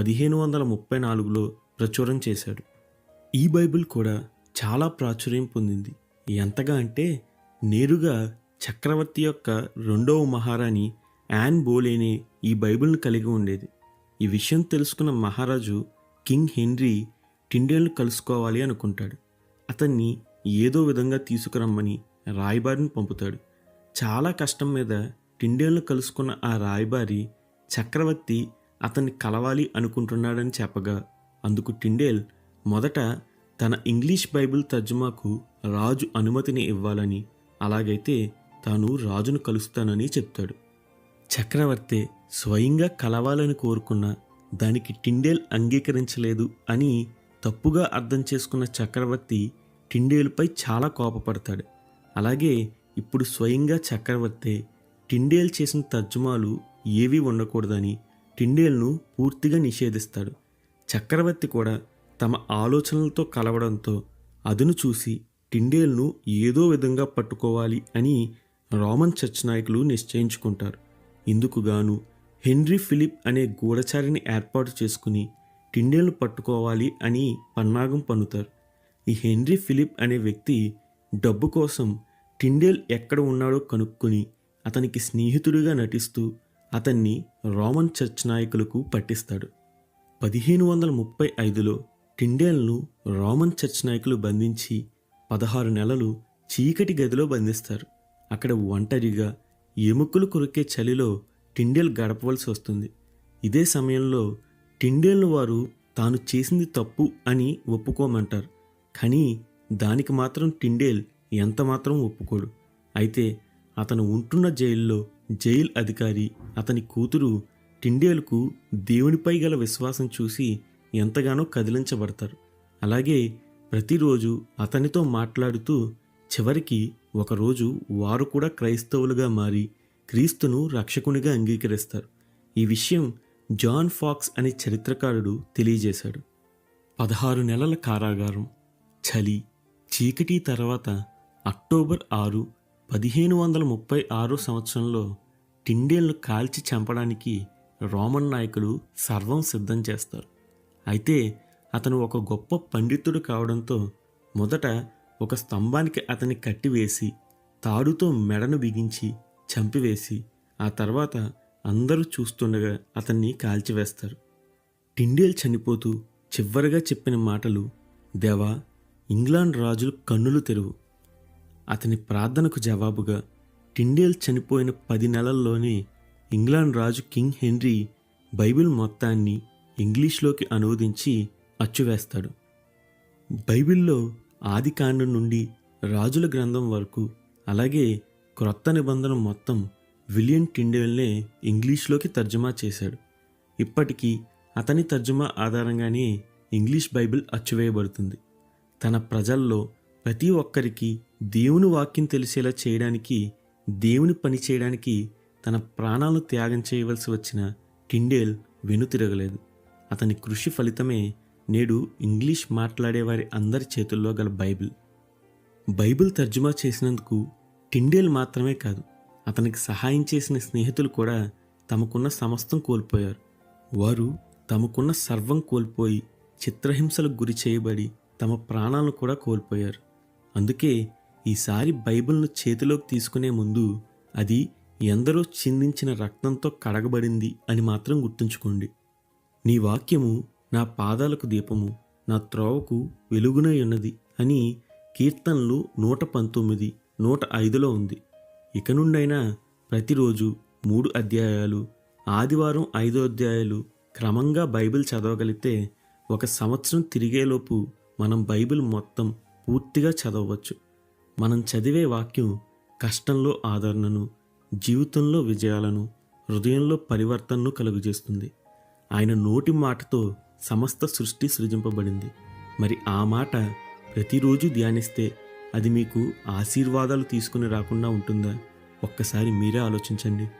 పదిహేను వందల ముప్పై నాలుగులో ప్రచురం చేశాడు. ఈ బైబిల్ కూడా చాలా ప్రాచుర్యం పొందింది. ఎంతగా అంటే నేరుగా చక్రవర్తి యొక్క రెండవ మహారాణి యాన్ బోలేనే ఈ బైబిల్ను కలిగి ఉండేది. ఈ విషయం తెలుసుకున్న మహారాజు కింగ్ హెన్రీ టిండేల్ను కలుసుకోవాలి అనుకుంటాడు. అతన్ని ఏదో విధంగా తీసుకురమ్మని రాయబారిని పంపుతాడు. చాలా కష్టం మీద టిండేల్ను కలుసుకున్న ఆ రాయబారి చక్రవర్తి అతన్ని కలవాలి అనుకుంటున్నాడని చెప్పగా అందుకు టిండేల్ మొదట తన ఇంగ్లీష్ బైబిల్ తర్జుమాకు రాజు అనుమతిని ఇవ్వాలని అలాగైతే తాను రాజును కలుస్తానని చెప్తాడు. చక్రవర్తి స్వయంగా కలవాలని కోరుకున్న దానికి టిండేల్ అంగీకరించలేదు అని తప్పుగా అర్థం చేసుకున్న చక్రవర్తి టిండేలుపై చాలా కోపపడతాడు. అలాగే ఇప్పుడు స్వయంగా చక్రవర్తి టిండేల్ చేసిన తర్జుమాలు ఏవీ ఉండకూడదని టిండేల్ను పూర్తిగా నిషేధిస్తాడు. చక్రవర్తి కూడా తమ ఆలోచనలతో కలవడంతో అదును చూసి టిండేల్ను ఏదో విధంగా పట్టుకోవాలి అని రోమన్ చర్చ్ నాయకులు నిశ్చయించుకుంటారు ఇందుకుగాను హెన్రీ ఫిలిప్ అనే గూఢచారిని ఏర్పాటు చేసుకుని టిండేల్ను పట్టుకోవాలి అని పన్నాగం పన్నుతారు. ఈ హెన్రీ ఫిలిప్ అనే వ్యక్తి డబ్బు కోసం టిండేల్ ఎక్కడ ఉన్నాడో కనుక్కొని అతనికి స్నేహితుడిగా నటిస్తూ అతన్ని రోమన్ చర్చ్ నాయకులకు పట్టిస్తాడు. పదిహేను వందల ముప్పై ఐదులో టిండేల్ను రోమన్ చర్చ్ నాయకులు బంధించి పదహారు నెలలు చీకటి గదిలో బంధిస్తారు. అక్కడ ఒంటరిగా ఎముకలు కొరికే చలిలో టిండేల్ గడపవలసి వస్తుంది. ఇదే సమయంలో టిండేల్ను వారు తాను చేసింది తప్పు అని ఒప్పుకోమంటారు. కానీ దానికి మాత్రం టిండేల్ ఎంత మాత్రం ఒప్పుకోడు. అయితే అతను ఉంటున్న జైల్లో జైల్ అధికారి అతని కూతురు టిండేలుకు దేవునిపై గల విశ్వాసం చూసి ఎంతగానో కదిలించబడతారు. అలాగే ప్రతిరోజు అతనితో మాట్లాడుతూ చివరికి ఒకరోజు వారు కూడా క్రైస్తవులుగా మారి క్రీస్తును రక్షకునిగా అంగీకరిస్తారు. ఈ విషయం జాన్ ఫాక్స్ అనే చరిత్రకారుడు తెలియజేశాడు. పదహారు నెలల కారాగారం చలి చీకటి తర్వాత అక్టోబర్ ఆరు పదిహేను వందల ముప్పై ఆరో సంవత్సరంలో టిండేల్ను కాల్చి చంపడానికి రోమన్ నాయకులు సర్వం సిద్ధం చేస్తారు. అయితే అతను ఒక గొప్ప పండితుడు కావడంతో మొదట ఒక స్తంభానికి అతన్ని కట్టివేసి తాడుతో మెడను బిగించి చంపివేసి ఆ తర్వాత అందరూ చూస్తుండగా అతన్ని కాల్చివేస్తారు. టిండేల్ చనిపోతూ చివరిగా చెప్పిన మాటలు దేవా ఇంగ్లాండ్ రాజులు కన్నులు తెరువు. అతని ప్రార్థనకు జవాబుగా టిండేల్ చనిపోయిన పది నెలల్లోనే ఇంగ్లాండ్ రాజు కింగ్ హెన్రీ బైబిల్ మొత్తాన్ని ఇంగ్లీష్లోకి అనువదించి అచ్చువేస్తాడు. బైబిల్లో ఆది కాండం నుండి రాజుల గ్రంథం వరకు అలాగే క్రొత్త నిబంధన మొత్తం విలియం టిండేల్నే ఇంగ్లీష్లోకి తర్జుమా చేశాడు. ఇప్పటికీ అతని తర్జుమా ఆధారంగానే ఇంగ్లీష్ బైబిల్ అచ్చువేయబడుతుంది. తన ప్రజల్లో ప్రతి ఒక్కరికి దేవుని వాక్యం తెలిసేలా చేయడానికి దేవుని పని చేయడానికి తన ప్రాణాలను త్యాగం చేయవలసి వచ్చిన టిండేల్ వెనుతిరగలేదు. అతని కృషి ఫలితమే నేడు ఇంగ్లీష్ మాట్లాడే వారి అందరి చేతుల్లో గల బైబిల్. బైబిల్ తర్జుమా చేసినందుకు టిండేల్ మాత్రమే కాదు అతనికి సహాయం చేసిన స్నేహితులు కూడా తమకున్న సమస్తం కోల్పోయారు. వారు తమకున్న సర్వం కోల్పోయి చిత్రహింసలకు గురి చేయబడి తమ ప్రాణాలను కూడా కోల్పోయారు. అందుకే ఈసారి బైబిల్ను చేతిలోకి తీసుకునే ముందు అది ఎందరో చిందించిన రక్తంతో కడగబడింది అని మాత్రం గుర్తుంచుకోండి. నీ వాక్యము నా పాదాలకు దీపము నా త్రోవకు వెలుగునై ఉన్నది అని కీర్తనలు నూట పంతొమ్మిది నూట ఐదులో ఉంది. ఇక నుండైనా ప్రతిరోజు మూడు అధ్యాయాలు ఆదివారం ఐదో అధ్యాయాలు క్రమంగా బైబిల్ చదవగలిగితే ఒక సంవత్సరం తిరిగేలోపు మనం బైబిల్ మొత్తం పూర్తిగా చదవవచ్చు. మనం చదివే వాక్యం కష్టంలో ఆదరణను జీవితంలో విజయాలను హృదయంలో పరివర్తనను కలుగజేస్తుంది. ఆయన నోటి మాటతో సమస్త సృష్టి సృజింపబడింది. మరి ఆ మాట ప్రతిరోజు ధ్యానిస్తే అది మీకు ఆశీర్వాదాలు తీసుకుని రాకుండా ఉంటుందా? ఒక్కసారి మీరే ఆలోచించండి.